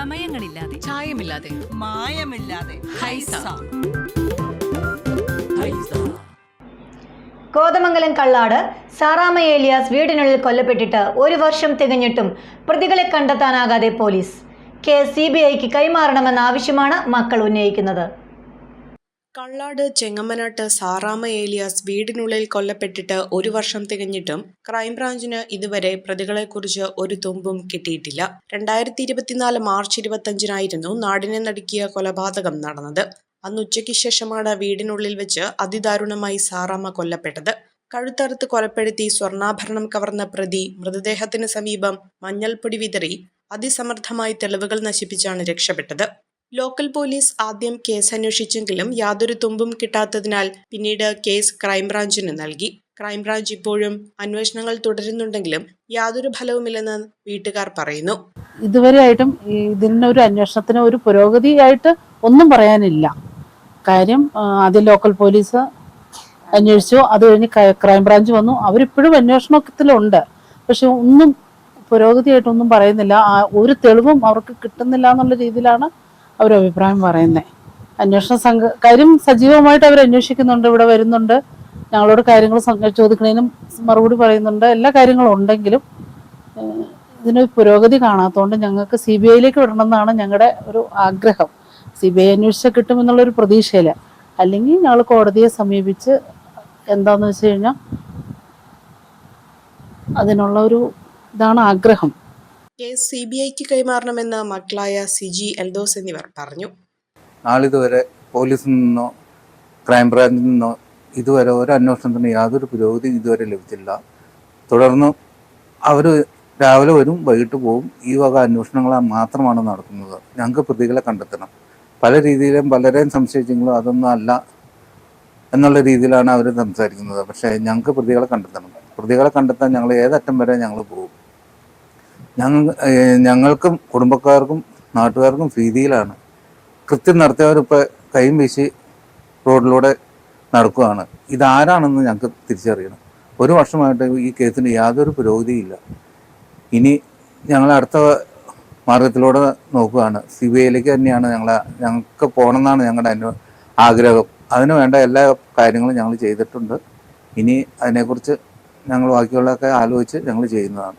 ചമയങ്ങളില്ലാതെ ചായമില്ലാതെ. മായമില്ലാതെ. ഹൈസ. കോതമംഗലം കള്ളാട് സാറാമ ഏലിയാസ് വീടിനുള്ളിൽ കൊല്ലപ്പെട്ടിട്ട് ഒരു വർഷം തികഞ്ഞിട്ടും പ്രതികളെ കണ്ടെത്താനാകാതെ പോലീസ്. കേസ് സി ബി ഐക്ക് കൈമാറണമെന്ന ആവശ്യമാണ് മക്കൾ ഉന്നയിക്കുന്നത്. കള്ളാട് ചെങ്ങമ്മനാട്ട് സാറാമ ഏലിയാസ് വീടിനുള്ളിൽ കൊല്ലപ്പെട്ടിട്ട് ഒരു വർഷം തികഞ്ഞിട്ടും ക്രൈംബ്രാഞ്ചിന് ഇതുവരെ പ്രതികളെക്കുറിച്ച് ഒരു തുമ്പും കിട്ടിയിട്ടില്ല. രണ്ടായിരത്തി ഇരുപത്തിനാല് മാർച്ച് ഇരുപത്തഞ്ചിനായിരുന്നു നാടിനെ നടുക്കിയ കൊലപാതകം നടന്നത്. അന്ന് ഉച്ചയ്ക്ക് ശേഷമാണ് വീടിനുള്ളിൽ വെച്ച് അതിദാരുണമായി സാറാമ്മ കൊല്ലപ്പെട്ടത്. കഴുത്തറുത്ത് കൊലപ്പെടുത്തി സ്വർണാഭരണം കവർന്ന പ്രതി മൃതദേഹത്തിന് സമീപം മഞ്ഞൾപ്പൊടി വിതറി അതിസമർത്ഥമായി തെളിവുകൾ നശിപ്പിച്ചാണ് രക്ഷപ്പെട്ടത്. ലോക്കൽ പോലീസ് ആദ്യം കേസ് അന്വേഷിച്ചെങ്കിലും യാതൊരു തുമ്പും കിട്ടാത്തതിനാൽ പിന്നീട് കേസ് ക്രൈംബ്രാഞ്ചിന് നൽകി. ക്രൈംബ്രാഞ്ച് ഇപ്പോഴും അന്വേഷണങ്ങൾ തുടരുന്നുണ്ടെങ്കിലും യാതൊരു ഫലവുമില്ലെന്ന് വീട്ടുകാർ പറയുന്നു. ഇതുവരെയായിട്ടും ഇതിനൊരു അന്വേഷണത്തിന് ഒരു പുരോഗതിയായിട്ട് ഒന്നും പറയാനില്ല. കാര്യം ആദ്യം ലോക്കൽ പോലീസ് അന്വേഷിച്ചു. അത് കഴിഞ്ഞ് ക്രൈംബ്രാഞ്ച് വന്നു. അവരിപ്പോഴും അന്വേഷണത്തിലുണ്ട്. പക്ഷെ ഒന്നും പുരോഗതിയായിട്ടൊന്നും പറയുന്നില്ല. ഒരു തെളിവും അവർക്ക് കിട്ടുന്നില്ല എന്നുള്ള രീതിയിലാണ് അവർ അഭിപ്രായം പറയുന്നത് അന്വേഷണ സംഘ കാര്യം സജീവമായിട്ട് അവർ അന്വേഷിക്കുന്നുണ്ട് ഇവിടെ വരുന്നുണ്ട്. ഞങ്ങളോട് കാര്യങ്ങൾ ചോദിക്കുന്നതിനും മറുപടി പറയുന്നുണ്ട്. എല്ലാ കാര്യങ്ങളും ഉണ്ടെങ്കിലും ഇതിന് പുരോഗതി കാണാത്തതുകൊണ്ട് ഞങ്ങൾക്ക് സി ബി ഐയിലേക്ക് വിടണമെന്നാണ് ഞങ്ങളുടെ ഒരു ആഗ്രഹം. സി ബി ഐ അന്വേഷിച്ചാൽ കിട്ടുമെന്നുള്ളൊരു പ്രതീക്ഷയിൽ അല്ലെങ്കിൽ ഞങ്ങൾ കോടതിയെ സമീപിച്ച് എന്താന്ന് വെച്ച് കഴിഞ്ഞാൽ അതിനുള്ള ഒരു ഇതാണ് ആഗ്രഹം. കേസ് സി ബി ഐക്ക് കൈമാറണമെന്ന് മക്കളായ സിജി എൽദോസ് എന്നിവർ പറഞ്ഞു. നാളിതുവരെ പോലീസിൽ നിന്നോ ക്രൈംബ്രാഞ്ചിൽ നിന്നോ ഇതുവരെ ഒരു അന്വേഷണത്തിന് യാതൊരു പുരോഗതി ഇതുവരെ ലഭിച്ചില്ല. തുടർന്ന് അവർ രാവിലെ വരും വൈകിട്ട് പോവും. ഈ വക അന്വേഷണങ്ങൾ മാത്രമാണ് നടത്തുന്നത് ഞങ്ങൾക്ക് പ്രതികളെ കണ്ടെത്തണം. പല രീതിയിലും പലരെയും സംശയിച്ചെങ്കിലും അതൊന്നും അല്ല എന്നുള്ള രീതിയിലാണ് അവർ സംസാരിക്കുന്നത്. പക്ഷേ ഞങ്ങൾക്ക് പ്രതികളെ കണ്ടെത്തണം. പ്രതികളെ കണ്ടെത്താൻ ഞങ്ങൾ ഏതറ്റം വരെ ഞങ്ങൾ പോകും. ഞങ്ങൾ ഞങ്ങൾക്കും കുടുംബക്കാർക്കും നാട്ടുകാർക്കും ഭീതിയിലാണ്. കൃത്യം നടത്തിയവരിപ്പോൾ കൈയും വീശി റോഡിലൂടെ നടക്കുകയാണ്. ഇതാരാണെന്ന് ഞങ്ങൾക്ക് തിരിച്ചറിയണം. ഒരു വർഷമായിട്ട് ഈ കേസിന് യാതൊരു പുരോഗതിയില്ല. ഇനി ഞങ്ങൾ അടുത്ത മാർഗത്തിലൂടെ നോക്കുകയാണ്. സി ബി ഐയിലേക്ക് തന്നെയാണ് ഞങ്ങൾ ഞങ്ങൾക്ക് പോകണമെന്നാണ് ഞങ്ങളുടെ അനു ആഗ്രഹം. അതിന് വേണ്ട എല്ലാ കാര്യങ്ങളും ഞങ്ങൾ ചെയ്തിട്ടുണ്ട്. ഇനി അതിനെക്കുറിച്ച് ഞങ്ങൾ ബാക്കിയുള്ളതൊക്കെ ആലോചിച്ച് ഞങ്ങൾ ചെയ്യുന്നതാണ്.